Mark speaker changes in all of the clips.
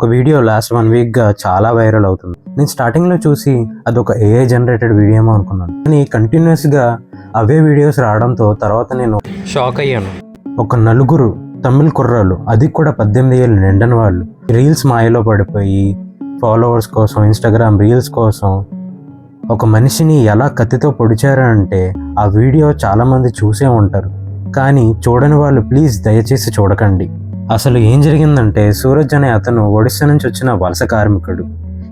Speaker 1: ఒక video last one వీక్గా చాలా వైరల్ అవుతుంది. నేను స్టార్టింగ్లో చూసి అదొక ఏఐ జనరేటెడ్ వీడియో అనుకున్నాను. కానీ కంటిన్యూస్గా అవే వీడియోస్ రావడంతో తర్వాత నేను
Speaker 2: షాక్ అయ్యాను.
Speaker 1: ఒక నలుగురు తమిళ కుర్రాలు అది కూడా పద్దెనిమిది ఏళ్ళు నిండని వాళ్ళు రీల్స్ మాయలో పడిపోయి ఫాలోవర్స్ కోసం ఇన్స్టాగ్రామ్ రీల్స్ కోసం ఒక మనిషిని ఎలా కత్తితో పొడిచారు అంటే ఆ వీడియో చాలామంది చూసే ఉంటారు. కానీ చూడని వాళ్ళు ప్లీజ్ దయచేసి చూడకండి. అసలు ఏం జరిగిందంటే సూరజ్ అనే అతను ఒడిస్సా నుంచి వచ్చిన వలస కార్మికుడు.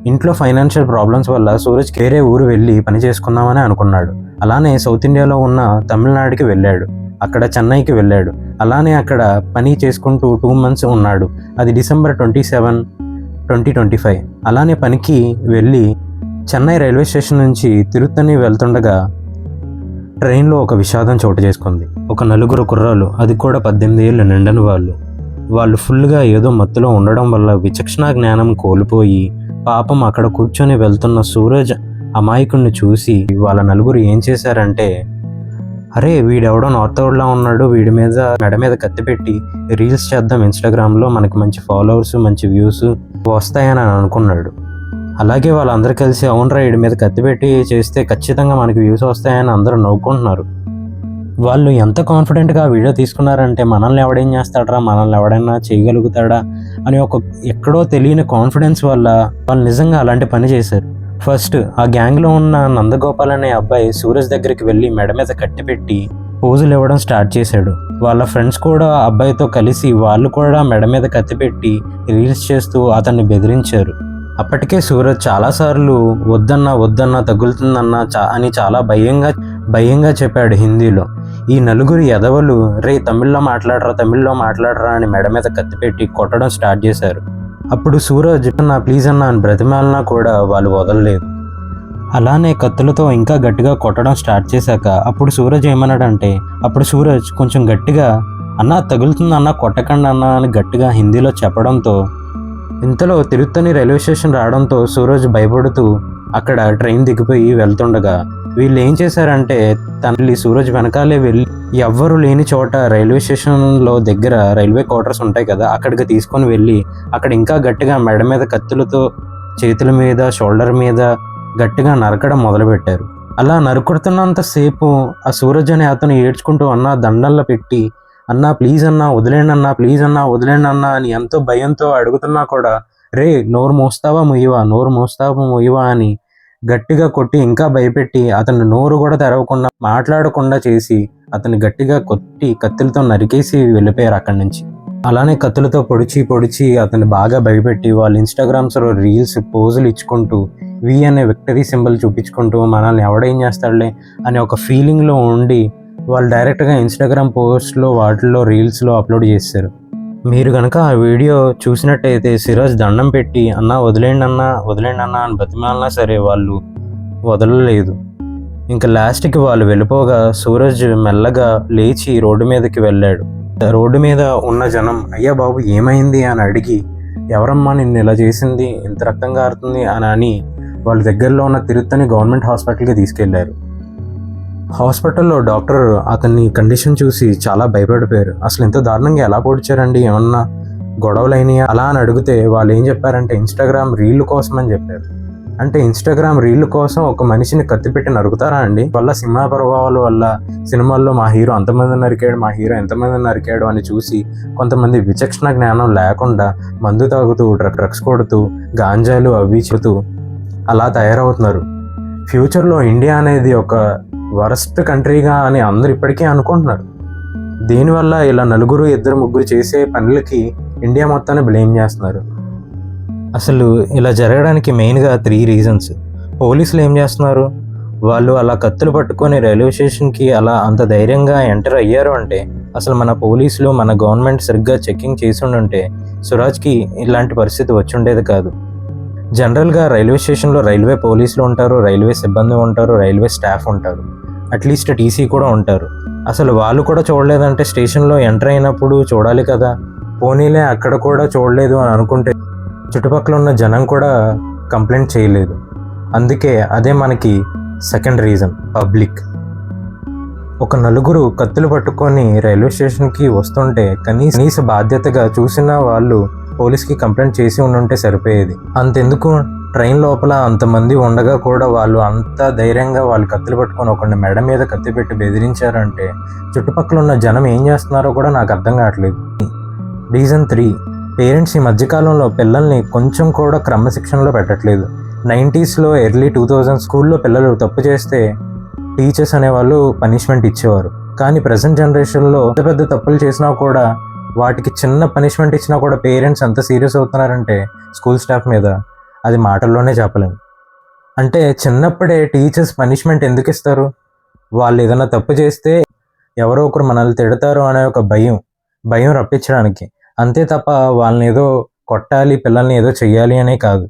Speaker 1: ఇంట్లో ఫైనాన్షియల్ ప్రాబ్లమ్స్ వల్ల సూరజ్ వేరే ఊరు వెళ్ళి పని చేసుకుందామని అనుకున్నాడు. అలానే సౌత్ ఇండియాలో ఉన్న తమిళనాడుకి వెళ్ళాడు. అక్కడ చెన్నైకి వెళ్ళాడు. అలానే అక్కడ పని చేసుకుంటూ టూ మంత్స్ ఉన్నాడు. అది December twenty seven twenty twenty five అలానే పనికి వెళ్ళి చెన్నై రైల్వే స్టేషన్ నుంచి తిరుత్తని వెళ్తుండగా ట్రైన్లో ఒక విషాదం చోటు చేసుకుంది. ఒక నలుగురు కుర్రాలు అది కూడా పద్దెనిమిది ఏళ్ళు నిండని వాళ్ళు. వాళ్ళు ఫుల్గా ఏదో మత్తులో ఉండడం వల్ల విచక్షణ జ్ఞానం కోల్పోయి పాపం అక్కడ కూర్చొని వెళ్తున్న సూరజ్ అమాయకుడిని చూసి వాళ్ళ నలుగురు ఏం చేశారంటే అరే వీడెవడో నార్త్ లా ఉన్నాడు వీడి మీద మెడ మీద కత్తి పెట్టి రీల్స్ చేద్దాం ఇన్స్టాగ్రామ్లో మనకి మంచి ఫాలోవర్స్ మంచి వ్యూస్ వస్తాయని అనుకున్నాడు. అలాగే వాళ్ళందరూ కలిసి అవునరా వీడి మీద కత్తి పెట్టి చేస్తే ఖచ్చితంగా మనకి వ్యూస్ వస్తాయని అందరూ నవ్వుకుంటున్నారు. వాళ్ళు ఎంత కాన్ఫిడెంట్గా వీడియో తీసుకున్నారంటే మనల్ని ఎవడేం చేస్తాడరా? మనల్ని ఎవడైనా చేయగలుగుతాడా? అని ఒక ఎక్కడో తెలియని కాన్ఫిడెన్స్ వల్ల వాళ్ళు నిజంగా అలాంటి పని చేశారు. ఫస్ట్ ఆ గ్యాంగ్లో ఉన్న నందగోపాల్ అనే అబ్బాయి సూరజ్ దగ్గరికి వెళ్ళి మెడ మీద కట్టిపెట్టి పోజులు ఇవ్వడం స్టార్ట్ చేశాడు. వాళ్ళ ఫ్రెండ్స్ కూడా ఆ అబ్బాయితో కలిసి వాళ్ళు కూడా మెడ మీద కత్తిపెట్టి రీల్స్ చేస్తూ అతన్ని బెదిరించారు. అప్పటికే సూరజ్ చాలాసార్లు వద్దన్నా వద్దన్నా తగులుతుందన్నా చా అని చాలా భయంగా భయంగా చెప్పాడు హిందీలో. ఈ నలుగురు ఎదవలు రే తమిళ్ళో మాట్లాడరా తమిళ్ళో మాట్లాడరా అని మెడ మీద కత్తిపెట్టి కొట్టడం స్టార్ట్ చేశారు. అప్పుడు సూరజ్ నా ప్లీజ్ అన్నా అని బ్రతిమాలన్నా కూడా వాళ్ళు వదలలేదు. అలానే కత్తులతో ఇంకా గట్టిగా కొట్టడం స్టార్ట్ చేశాక అప్పుడు సూరజ్ ఏమన్నాడంటే అప్పుడు సూరజ్ కొంచెం గట్టిగా అన్నా తగులుతుంది అన్నా కొట్టకండి అన్నా అని గట్టిగా హిందీలో చెప్పడంతో ఇంతలో తిరుత్తని రైల్వే స్టేషన్ రావడంతో సూరజ్ భయపడుతూ అక్కడ ట్రైన్ దిగిపోయి వెళ్తుండగా వీళ్ళు ఏం చేశారంటే తల్లి సూరజ్ వెనకాలే వెళ్ళి ఎవ్వరు లేని చోట రైల్వే స్టేషన్లో దగ్గర రైల్వే క్వార్టర్స్ ఉంటాయి కదా అక్కడికి తీసుకొని వెళ్ళి అక్కడ ఇంకా గట్టిగా మెడ మీద కత్తులతో చేతుల మీద షోల్డర్ మీద గట్టిగా నరకడం మొదలుపెట్టారు. అలా నరుకుడుతున్నంతసేపు ఆ సూరజ్ అనే అతను ఏడ్చుకుంటూ అన్న దండల్లో పెట్టి అన్నా ప్లీజ్ అన్నా వదిలేండి అన్నా ప్లీజ్ అన్నా వదిలేండి అన్నా అని ఎంతో భయంతో అడుగుతున్నా కూడా రే నోరు మోస్తావా ముయ్యవా? నోరు మోస్తావా ముయ్యవా? అని గట్టిగా కొట్టి ఇంకా భయపెట్టి అతను నోరు కూడా తెరవకుండా మాట్లాడకుండా చేసి అతన్ని గట్టిగా కొట్టి కత్తులతో నరికేసి వెళ్ళిపోయారు అక్కడి నుంచి. అలానే కత్తులతో పొడిచి పొడిచి అతను బాగా భయపెట్టి వాళ్ళు ఇన్స్టాగ్రామ్స్లో రీల్స్ పోజులు ఇచ్చుకుంటూ వి అనే విక్టరీ సింబల్ చూపించుకుంటూ మనల్ని ఎవడేం చేస్తాడులే అనే ఒక ఫీలింగ్లో ఉండి వాళ్ళు డైరెక్ట్గా ఇన్స్టాగ్రామ్ పోస్ట్లో వాటిల్లో రీల్స్లో అప్లోడ్ చేస్తారు మీరు కనుక ఆ వీడియో చూసినట్టయితే సిరాజ్ దండం పెట్టి అన్న వదిలేండి అన్న వదిలేండి అన్న అని బతిమాలన్నా సరే వాళ్ళు వదలలేదు. ఇంకా లాస్ట్కి వాళ్ళు వెళ్ళిపోగా సూరజ్ మెల్లగా లేచి రోడ్డు మీదకి వెళ్ళాడు. రోడ్డు మీద ఉన్న జనం అయ్యా బాబు ఏమైంది? అని అడిగి ఎవరమ్మా నిన్ను ఇలా చేసింది? ఇంత రక్తం కారుతుంది అని అని వాళ్ళ దగ్గరలో ఉన్న తిరుత్తని గవర్నమెంట్ హాస్పిటల్కి తీసుకెళ్ళారు హాస్పిటల్లో డాక్టర్ అతన్ని కండిషన్ చూసి చాలా భయపడిపోయారు. అసలు ఎంత దారుణంగా ఎలా పొడిచారండి? ఏమన్నా గొడవలు అలా అని అడిగితే వాళ్ళు ఏం చెప్పారంటే ఇన్స్టాగ్రామ్ రీల్ కోసం అని చెప్పారు. అంటే ఇన్స్టాగ్రామ్ రీల్ కోసం ఒక మనిషిని కత్తిపెట్టి నరుకుతారా అండి? వల్ల సినిమా ప్రభావాల వల్ల సినిమాల్లో మా హీరో అంతమంది నరికాడు మా హీరో ఎంతమంది నరికాడు అని చూసి కొంతమంది విచక్షణ జ్ఞానం లేకుండా మందు తాగుతూ డ్రగ్ డ్రగ్స్ కొడుతూ గాంజాలు అవి చెబుతూ అలా తయారవుతున్నారు. ఫ్యూచర్లో ఇండియా అనేది ఒక వరస్ట్ కంట్రీగా అని అందరు ఇప్పటికే అనుకుంటున్నారు. దీనివల్ల ఇలా నలుగురు ఇద్దరు ముగ్గురు చేసే పనులకి ఇండియా మొత్తాన్ని బ్లేమ్ చేస్తున్నారు. అసలు ఇలా జరగడానికి మెయిన్గా త్రీ రీజన్స్. పోలీసులు ఏం చేస్తున్నారు? వాళ్ళు అలా కత్తులు పట్టుకొని రైల్వే స్టేషన్కి అలా అంత ధైర్యంగా ఎంటర్ అయ్యారు అంటే అసలు మన పోలీసులు మన గవర్నమెంట్ సరిగ్గా చెకింగ్ చేసి ఉంటే సురాజ్కి ఇలాంటి పరిస్థితి వచ్చి ఉండేది కాదు. జనరల్గా రైల్వే స్టేషన్లో రైల్వే పోలీసులు ఉంటారు రైల్వే సిబ్బంది ఉంటారు రైల్వే స్టాఫ్ ఉంటారు. అట్లీస్ట్ టీసీ కూడా ఉంటారు. అసలు వాళ్ళు కూడా చూడలేదంటే స్టేషన్లో ఎంటర్ అయినప్పుడు చూడాలి కదా. పోనీలే అక్కడ కూడా చూడలేదు అని అనుకుంటే చుట్టుపక్కల ఉన్న జనం కూడా కంప్లైంట్ చేయలేదు. అందుకే అదే మనకి సెకండ్ రీజన్ పబ్లిక్. ఒక నలుగురు కత్తులు పట్టుకొని రైల్వే స్టేషన్కి వస్తుంటే కనీస కనీస బాధ్యతగా చూసిన వాళ్ళు పోలీస్కి కంప్లైంట్ చేసి ఉండుంటే సరిపోయేది. అంతెందుకు? ట్రైన్ లోపల అంతమంది ఉండగా కూడా వాళ్ళు అంత ధైర్యంగా వాళ్ళు కత్తులు పట్టుకొని ఒకరిని మెడ మీద కత్తి పెట్టి బెదిరించారంటే చుట్టుపక్కల ఉన్న జనం ఏం చేస్తున్నారో కూడా నాకు అర్థం కావట్లేదు. Reason three. పేరెంట్స్ ఈ మధ్యకాలంలో పిల్లల్ని కొంచెం కూడా క్రమశిక్షణలో పెట్టట్లేదు. నైంటీస్లో ఎర్లీ టూ థౌజండ్ స్కూల్లో పిల్లలు తప్పు చేస్తే టీచర్స్ అనేవాళ్ళు పనిష్మెంట్ ఇచ్చేవారు. కానీ ప్రజెంట్ జనరేషన్లో పెద్ద పెద్ద తప్పులు చేసినా కూడా వాటికి చిన్న పనిష్మెంట్ ఇచ్చినా కూడా పేరెంట్స్ ఎంత సీరియస్ అవుతున్నారంటే స్కూల్ స్టాఫ్ మీద అది మాటల్లోనే చెప్పలేము. అంటే చిన్నప్పుడే టీచర్స్ పనిష్మెంట్ ఎందుకు ఇస్తారు? వాళ్ళు ఏదైనా తప్పు చేస్తే ఎవరో ఒకరు మనల్ని తిడతారు అనే ఒక భయం భయం రప్పించడానికి. అంతే తప్ప వాళ్ళని ఏదో కొట్టాలి పిల్లల్ని ఏదో చెయ్యాలి అనే కాదు.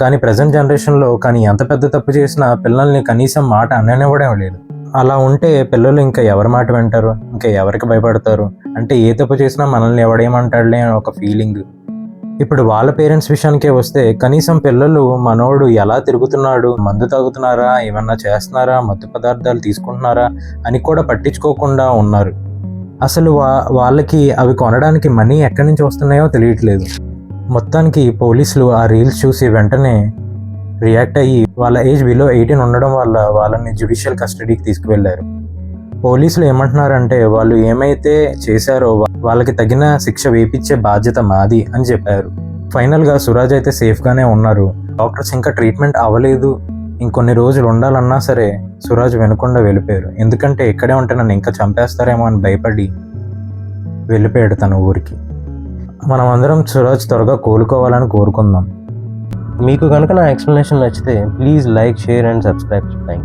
Speaker 1: కానీ ప్రజెంట్ జనరేషన్లో కానీ ఎంత పెద్ద తప్పు చేసినా పిల్లల్ని కనీసం మాట అననివ్వడం లేదు. అలా ఉంటే పిల్లలు ఇంకా ఎవరి మాట వింటారు? ఇంకా ఎవరికి భయపడతారు? అంటే ఏ తప్పు చేసినా మనల్ని ఎవడేమంటాడులే అని ఒక ఫీలింగ్ ఇప్పుడు వాళ్ళ పేరెంట్స్ విషయానికే వస్తే కనీసం పిల్లలు మనోడు ఎలా తిరుగుతున్నాడు? మందు తాగుతున్నారా? ఏమన్నా చేస్తున్నారా? మత్తు పదార్థాలు తీసుకుంటున్నారా? అని కూడా పట్టించుకోకుండా ఉన్నారు. అసలు వా వాళ్ళకి అవి కొనడానికి మనీ ఎక్కడి నుంచి వస్తున్నాయో తెలియట్లేదు. మొత్తానికి పోలీసులు ఆ రీల్స్ చూసి వెంటనే రియాక్ట్ అయ్యి వాళ్ళ ఏజ్ బిలో ఎయిటీన్ ఉండడం వల్ల వాళ్ళని జ్యుడిషియల్ కస్టడీకి తీసుకువెళ్ళారు. పోలీసులు ఏమంటున్నారంటే వాళ్ళు ఏమైతే చేశారో వాళ్ళకి తగిన శిక్ష వేపించే బాధ్యత మాది అని చెప్పారు. ఫైనల్గా సురాజ్ అయితే సేఫ్గానే ఉన్నారు. డాక్టర్స్ ఇంకా ట్రీట్మెంట్ అవ్వలేదు. ఇంకొన్ని రోజులు ఉండాలన్నా సరే సురాజ్ వినకుండా వెళ్ళిపోయారు. ఎందుకంటే ఇక్కడే ఉంటే నన్ను ఇంకా చంపేస్తారేమో అని భయపడి వెళ్ళిపోయాడు తన ఊరికి. మనం అందరం సురాజ్ త్వరగా కోలుకోవాలని కోరుకుందాం. మీకు కనుక నా ఎక్స్ప్లెనేషన్ నచ్చితే please like share and subscribe thank you